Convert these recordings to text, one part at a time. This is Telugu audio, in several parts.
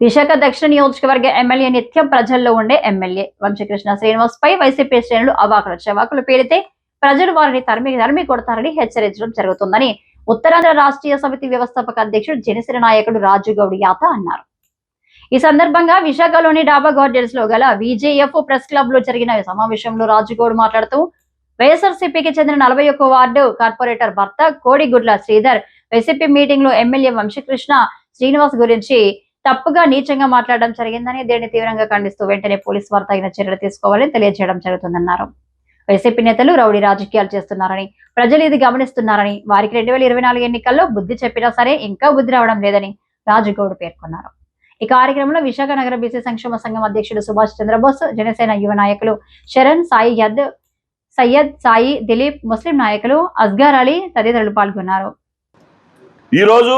విశాఖ దక్షిణ నియోజకవర్గ ఎమ్మెల్యే నిత్యం ప్రజల్లో ఉండే ఎమ్మెల్యే వంశకృష్ణ శ్రీనివాస్ పై వైసీపీ శ్రేణులు అవాకులు చెవాకులు పేరితే ప్రజలు వారిని తరిమి తరిమి కొడతారని హెచ్చరించడం జరుగుతుందని ఉత్తరాంధ్ర రాష్ట్రీయ సమితి వ్యవస్థాపక అధ్యక్షుడు జనసేన నాయకుడు రాజుగౌడ్ యాత అన్నారు. ఈ సందర్భంగా విశాఖలోని డాబా గార్డెన్స్లో గల విజేఎఫ్ ప్రెస్ క్లబ్లో జరిగిన సమావేశంలో రాజుగౌడ్ మాట్లాడుతూ వైఎస్ఆర్సీపీకి చెందిన నలభై ఒక్క వార్డు కార్పొరేటర్ భర్త కోడిగుడ్ల శ్రీధర్ వైసీపీ మీటింగ్లో ఎమ్మెల్యే వంశకృష్ణ శ్రీనివాస్ గురించి తప్పుగా నీచంగా మాట్లాడడం జరిగిందని దీనిని తీవ్రంగా ఖండిస్తూ వెంటనే పోలీసు వారు తగిన చర్యలు తీసుకోవాలని తెలియజేయడం జరుగుతుందన్నారు. వైసీపీ నేతలు రౌడీ రాజకీయాలు చేస్తున్నారని ప్రజలు ఇది గమనిస్తున్నారని వారికి రెండు వేల ఇరవై నాలుగు ఎన్నికల్లో బుద్ధి చెప్పినా సరే ఇంకా బుద్ధి రావడం లేదని రాజుగౌడ్ పేర్కొన్నారు. ఈ కార్యక్రమంలో విశాఖ నగర బీసీ సంక్షేమ సంఘం అధ్యక్షుడు సుభాష్ చంద్రబోస్ జనసేన యువ నాయకులు శరణ్ సాయి యద్ సయ్యద్ సాయి దిలీప్ ముస్లిం నాయకులు అస్గార్ అలీ తదితరులు పాల్గొన్నారు. ఈరోజు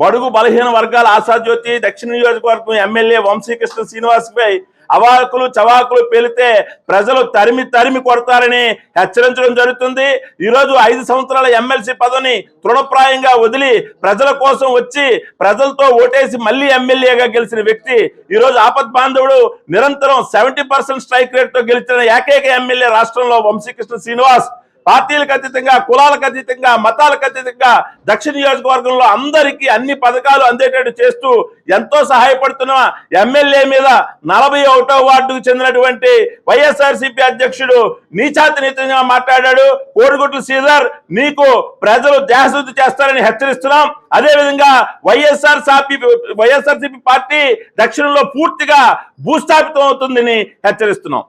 బడుగు బలహీన వర్గాల ఆశాజ్యోతి దక్షిణ నియోజకవర్గం ఎమ్మెల్యే వంశీకృష్ణ శ్రీనివాస్ పై అవాకులు చవాకులు పేలితే ప్రజలు తరిమి తరిమి కొడతారని హెచ్చరించడం జరుగుతుంది. ఈరోజు ఐదు సంవత్సరాల ఎమ్మెల్సీ పదవిని తృణప్రాయంగా వదిలి ప్రజల కోసం వచ్చి ప్రజలతో ఓటేసి మళ్ళీ ఎమ్మెల్యేగా గెలిచిన వ్యక్తి ఈరోజు ఆపద్ బాంధవుడు నిరంతరం సెవెంటీ పర్సెంట్ స్ట్రైక్ రేట్తో గెలిచిన ఏకైక ఎమ్మెల్యే రాష్ట్రంలో వంశీకృష్ణ శ్రీనివాస్. పార్టీలకు అతీతంగా కులాలకు అతీతంగా మతాలకు అతీతంగా దక్షిణ నియోజకవర్గంలో అందరికీ అన్ని పథకాలు అందేటట్టు చేస్తూ ఎంతో సహాయపడుతున్న ఎమ్మెల్యే మీద నలభై ఒకటో వార్డుకు చెందినటువంటి వైఎస్ఆర్సీపీ అధ్యక్షుడు నీచాతి నీతంగా మాట్లాడాడు. కోడిగుట్లు సీజర్ నీకు ప్రజలు దేశశుద్ధి చేస్తారని హెచ్చరిస్తున్నాం. అదేవిధంగా వైఎస్ఆర్ సాపి వైఎస్ఆర్సీపీ పార్టీ దక్షిణంలో పూర్తిగా భూస్థాపితం అవుతుందని హెచ్చరిస్తున్నాం.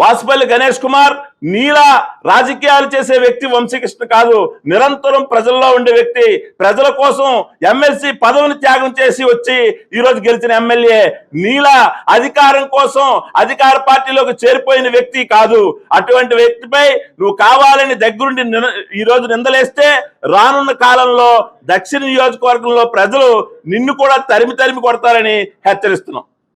వాసుపల్లి గణేష్ కుమార్ నీలా రాజకీయాలు చేసే వ్యక్తి వంశీకృష్ణ కాదు. నిరంతరం ప్రజల్లో ఉండే వ్యక్తి. ప్రజల కోసం ఎమ్మెల్సీ పదవిని త్యాగం చేసి వచ్చి ఈరోజు గెలిచిన ఎమ్మెల్యే నీలా అధికారం కోసం అధికార పార్టీలోకి చేరిపోయిన వ్యక్తి కాదు. అటువంటి వ్యక్తిపై నువ్వు కావాలని దగ్గరుండి ఈరోజు ఈ రోజు నిందలేస్తే రానున్న కాలంలో దక్షిణ నియోజకవర్గంలో ప్రజలు నిన్ను కూడా తరిమి తరిమి కొడతారని హెచ్చరిస్తున్నాం.